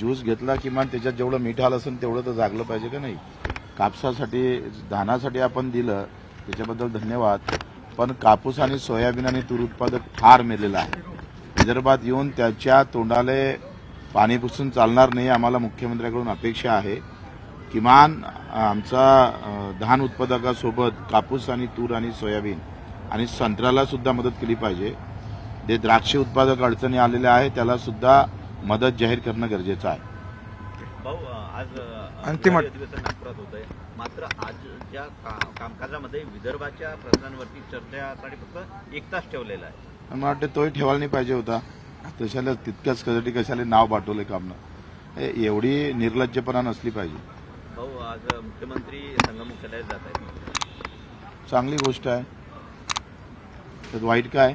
Juice घेतला किमान त्याच्यात जेवढं मीठ आलं असेल तेवढं तर जागलं पाहिजे का नाही? कापसासाठी धानासाठी आपण दिलं त्याच्याबद्दल धन्यवाद. पण कापूस आणि सोयाबीन आणि तूर उत्पादक फार मेलेलं आहे. विदर्भात येऊन त्याच्या तोंडाले पाणी पुसून चालणार नाही आम्हाला मुख्यमंत्र्याकडून अपेक्षा आहे. किमान आमचा धान उत्पादकासोबत कापूस आणि तूर आणि सोयाबीन आणि संत्र्याला सुद्धा मदत केली पाहिजे. जे द्राक्ष उत्पादक अडचणी आलेल्या आहे त्याला सुद्धा मदत जाहीर करणं गरजेचं आहे. भाऊ आज अंतिम नागपुरात होत आहे मात्र आज ज्या का- कामकाजामध्ये विदर्भाच्या प्रश्नांवरती चर्चेसाठी फक्त एक तास ठेवलेला आहे. मला वाटतं तोही ठेवायला नाही पाहिजे होता. तशाला तितक्याच कधी कशाला नाव पाठवलंय कामनं. हे एवढी निर्लज्जपणा नसली पाहिजे. भाऊ आज मुख्यमंत्री संगमुख्यालयात जात आहेत. चांगली गोष्ट आहे. त्यात वाईट काय?